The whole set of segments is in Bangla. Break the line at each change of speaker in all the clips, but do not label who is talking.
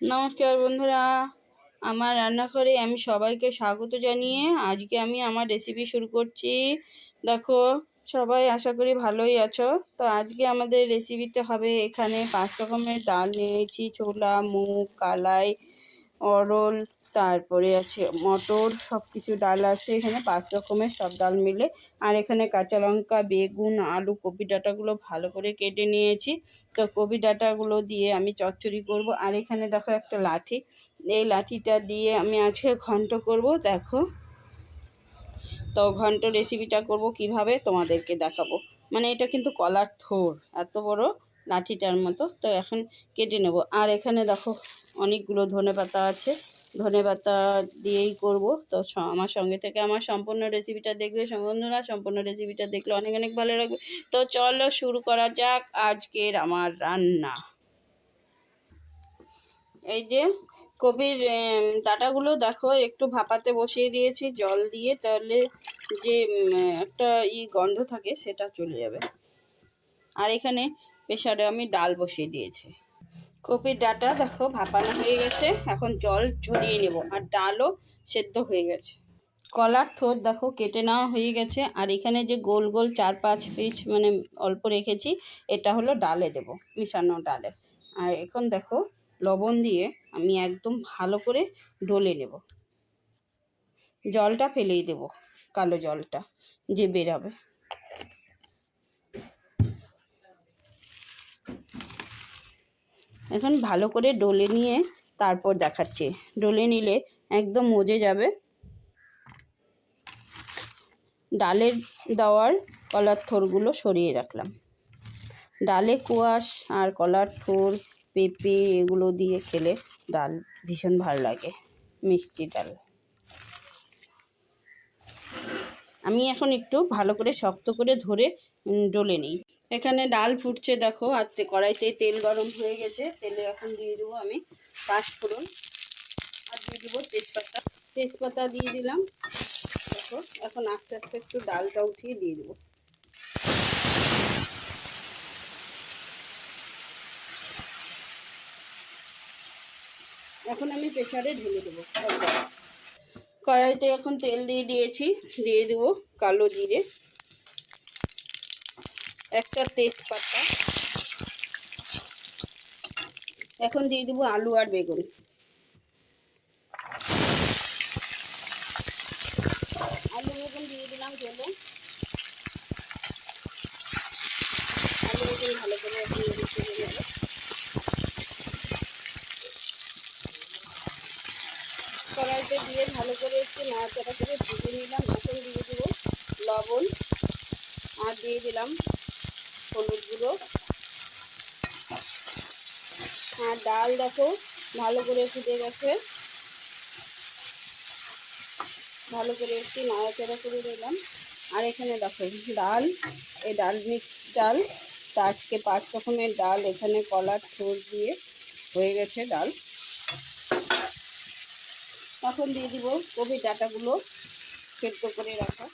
নমস্কার বন্ধুরা, আমার রান্নাঘরে আমি সবাইকে স্বাগত জানিয়ে আজকে আমি আমার রেসিপি শুরু করছি। দেখো, সবাই আশা করি ভালোই আছো। তো আজকে আমাদের রেসিপিতে হবে এখানে পাঁচ রকমের ডাল নিয়েছি, ছোলা, মুগ, কালাই অরল তারপরে আছে মটর সব কিছু ডাল আছে, এখানে পাঁচ রকমের সব ডাল মিলে। আর এখানে কাঁচা লঙ্কা, বেগুন, আলু, কপি ডাঁটাগুলো ভালো করে কেটে নিয়েছি। তো কপি ডাঁটাগুলো দিয়ে আমি চচ্চড়ি করব। আর এখানে দেখো একটা লাঠি। এই লাঠিটা দিয়ে আমি আজকে ঘন্ট করব, দেখো। তো ঘন্ট রেসিপিটা করব কীভাবে তোমাদেরকে দেখাবো। মানে এটা কিন্তু কলার থোর, এত বড় লাঠিটার মতো। তো এখন কেটে নেব। আর এখানে দেখো অনেকগুলো ধনে পাতা আছে। ধনে পাতা দিয়েই করব। তো আমার সঙ্গে থেকে আমার সম্পূর্ণ রেসিপিটা দেখবে। বন্ধুরা, সম্পূর্ণ রেসিপিটা দেখলে অনেক অনেক ভালো লাগবে। তো চলো শুরু করা যাক আজকের আমার রান্না। এই যে কপির ডাটাগুলো দেখো, একটু ভাপাতে বসিয়ে দিয়েছি জল দিয়ে। তাহলে যে একটা ই গন্ধ থাকে, সেটা চলে যাবে। আর এখানে প্রেশারে আমি ডাল বসিয়ে দিয়েছি। কপির ডাটা দেখো ভাপানো হয়ে গেছে। এখন জল ঝরিয়ে নেব আর ডালও সেদ্ধ হয়ে গেছে। কলার থোর দেখো কেটে নেওয়া হয়ে গেছে। আর এখানে যে গোল গোল চার পাঁচ পিস মানে অল্প রেখেছি, এটা হলো ডালে দেব, মিশানো ডালে। আর এখন দেখো লবণ দিয়ে আমি একদম ভালো করে ডলে নেব। জলটা ফেলেই দেব, কালো জলটা যে বেরাবে। এখন ভালো করে ডলে নিয়ে তারপর দেখাচ্ছি। ডলে নিলে একদম মজে যাবে। ডালের দেওয়ার কলার থোরগুলো সরিয়ে রাখলাম। ডালে কুয়াশ আর কলার থোর, পেঁপে এগুলো দিয়ে খেলে ডাল ভীষণ ভালো লাগে, মিষ্টি ডাল। আমি এখন একটু ভালো করে শক্ত করে ধরে ডলে নিই। এখানে ডাল ফুটছে, দেখো। আর কড়াইতে তেল গরম হয়ে গেছে। তেলে এখন দিয়ে দেবো আমি পাঁচফোড়ন। আর দিয়ে দেবো তেজপাতা। তেজপাতা দিয়ে দিলাম। দেখো, এখন আস্তে আস্তে একটু ডালটা উঠিয়ে দিয়ে দেবো। এখন আমি প্রেশারে ঢেলে দেবো। কড়াইতে এখন তেল দিয়ে দিয়েছি। দিয়ে দেবো কালো জিরে। একটা তেজপাতা। এখন দিয়ে দেবো আলু আর বেগুন। আলু, বেগুন দিয়ে দিলাম জলে। আলু, বেগুন ভালো করে কড়াইতে দিয়ে ভালো করে একটু নাড়াচাড়া করে ভেজে নিলাম। এখন দিয়ে দেবো লবণ। আর দিয়ে দিলাম হলুদ গুঁড়ো আর ডাল দেখো, ভালো করে ফুটে গেছে। ভালো করে একটু নাড়াচাড়া করে দিলাম আর এখানে দেখো, ডাল, এই ডাল মিক্স ডাল, তা আজকে পাঁচ রকমের ডাল, এখানে কলার ঠোর দিয়ে হয়ে গেছে ডাল। এখন দিয়ে দিব কপি ডাটাগুলো সেদ্ধ করে রাখা।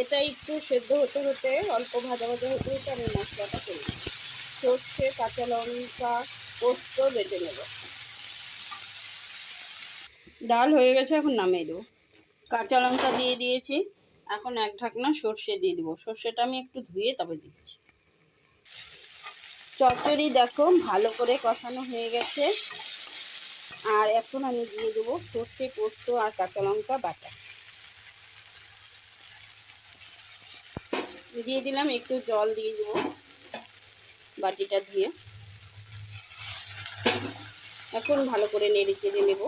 এটা একটু সেদ্ধ হতে হতে অল্প ভাজা ভাজা হতে হতে আমি মশলাটা করে সর্ষে, কাঁচা লঙ্কা, পোস্ত বেটে নেব। ডাল হয়ে গেছে, এখন নামিয়ে দেবো। কাঁচা লঙ্কা দিয়ে দিয়েছি। এখন এক ঢাকনা সর্ষে দিয়ে দেবো। সর্ষেটা আমি একটু ধুয়ে তবে দিচ্ছি। চচ্চড়ি দেখো, ভালো করে কষানো হয়ে গেছে। আর এখন আমি দিয়ে দেবো সর্ষে, পোস্ত আর কাঁচা লঙ্কা বাটা। দিয়ে দিলাম, একটু জল দিয়ে দেবো বাটিটা দিয়ে। এখন ভালো করে নেড়ে চেড়ে নেব।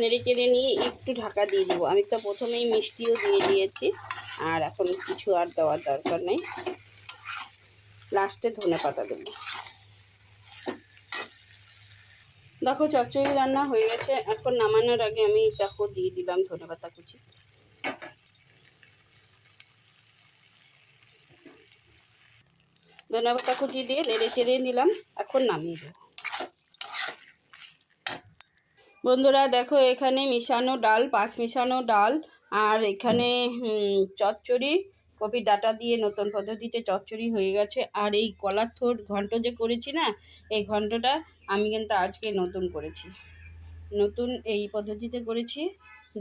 নেড়ে চেড়ে নিয়ে একটু ঢাকা দিয়ে দিব। আমি তো প্রথমেই মিষ্টিও দিয়ে দিয়েছি, আর এখন কিছু আর দেওয়ার দরকার নেই। লাস্টে ধনে পাতা দেবো। দেখো, চচ্চড়ি রান্না হয়ে গেছে। এখন নামানোর আগে আমি দেখো, দিয়ে দিলাম ধনে পাতা কুচি। ধনে কুচি দিয়ে নেড়ে চেড়ে নিলাম, এখন নামিয়ে দেবো। বন্ধুরা, দেখো, এখানে মিশানো ডাল, পাঁচ মিশানো ডাল, আর এখানে চচ্চড়ি কপি ডাটা দিয়ে নতুন পদ্ধতিতে চচ্চড়ি হয়ে গেছে। আর এই কলার থোর ঘন্ট যে করেছি না, এই ঘন্টটা আমি কিন্তু আজকে নতুন করেছি। নতুন এই পদ্ধতিতে করেছি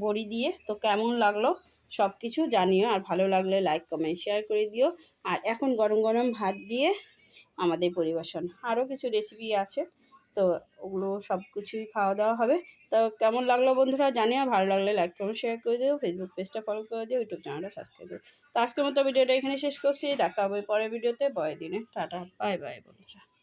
বড়ি দিয়ে। তো কেমন লাগল সব কিছু জানিও। আর ভালো লাগলে লাইক কমেন্ট শেয়ার করে দিও। আর এখন গরম গরম ভাত দিয়ে আমাদের পরিবেশন। আরও কিছু রেসিপি আছে। তো ওগুলো সব কিছুই খাওয়া দাওয়া হবে। তো কেমন লাগল বন্ধুরা জানিও। ভালো লাগলে লাইক কমেন্ট শেয়ার করে দিও। ফেসবুক পেজটা ফলো করে দিও। ইউটিউব চ্যানেলটা সাবস্ক্রাইব করে দিও। তো আজকের মতো ভিডিওটা এখানে শেষ করছি। দেখা হবে পরের ভিডিওতে বয় দিনে। টাটা। বাই বাই বন্ধুরা।